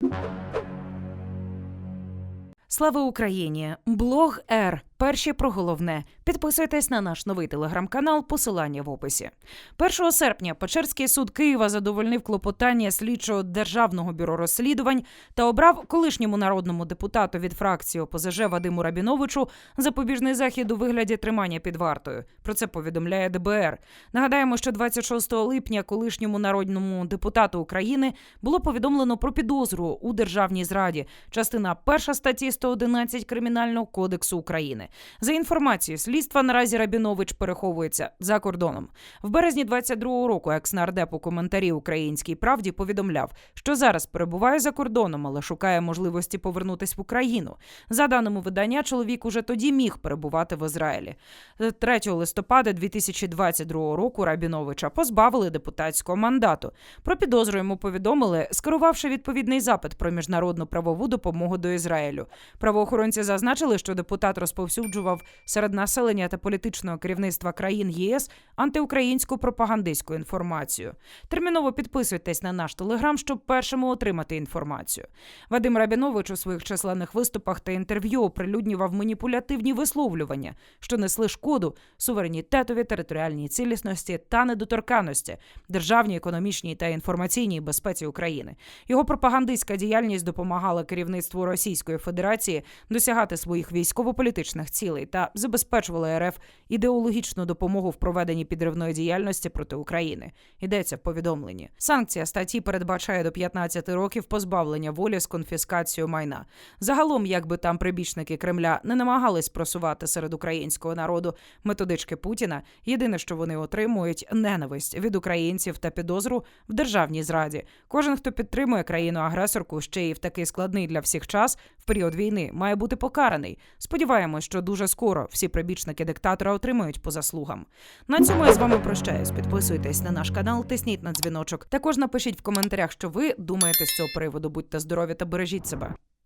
you Слава Україні! Блог Р. Перші про головне. Підписуйтесь на наш новий телеграм-канал. Посилання в описі. 1 серпня Печерський суд Києва задовольнив клопотання слідчого державного бюро розслідувань та обрав колишньому народному депутату від фракції ОПЗЖ Вадиму Рабіновичу запобіжний захід у вигляді тримання під вартою. Про це повідомляє ДБР. Нагадаємо, що 26 липня колишньому народному депутату України було повідомлено про підозру у державній зраді. Частина перша статті 111 Кримінального кодексу України. За інформацією слідства, наразі Рабінович переховується за кордоном. В березні 22-го року екс-нардеп у коментарі Українській правді повідомляв, що зараз перебуває за кордоном, але шукає можливості повернутись в Україну. За даними видання, чоловік уже тоді міг перебувати в Ізраїлі. 3 листопада 2022 року Рабіновича позбавили депутатського мандату. Про підозру йому повідомили, скерувавши відповідний запит про міжнародну правову допомогу до Ізраїлю. Правоохоронці зазначили, що депутат розповсюджував серед населення та політичного керівництва країн ЄС антиукраїнську пропагандистську інформацію. Терміново підписуйтесь на наш телеграм, щоб першими отримати інформацію. Вадим Рабінович у своїх численних виступах та інтерв'ю оприлюднював маніпулятивні висловлювання, що несли шкоду суверенітетові, територіальній цілісності та недоторканності, державній, економічній та інформаційній безпеці України. Його пропагандистська діяльність допомагала керівництву Російської Федерації досягати своїх військово-політичних цілей та забезпечувала РФ ідеологічну допомогу в проведенні підривної діяльності проти України. Йдеться в повідомленні. Санкція статті передбачає до 15 років позбавлення волі з конфіскацією майна. Загалом, якби там прибічники Кремля не намагались просувати серед українського народу методички Путіна, єдине, що вони отримують ненависть від українців та підозру в державній зраді. Кожен, хто підтримує країну-агресорку ще й в такий складний для всіх час в період війни, має бути покараний. Сподіваємось, що дуже скоро всі прибічники диктатора отримають по заслугам. На цьому я з вами прощаюсь. Підписуйтесь на наш канал, тисніть на дзвіночок. Також напишіть в коментарях, що ви думаєте з цього приводу. Будьте здорові та бережіть себе.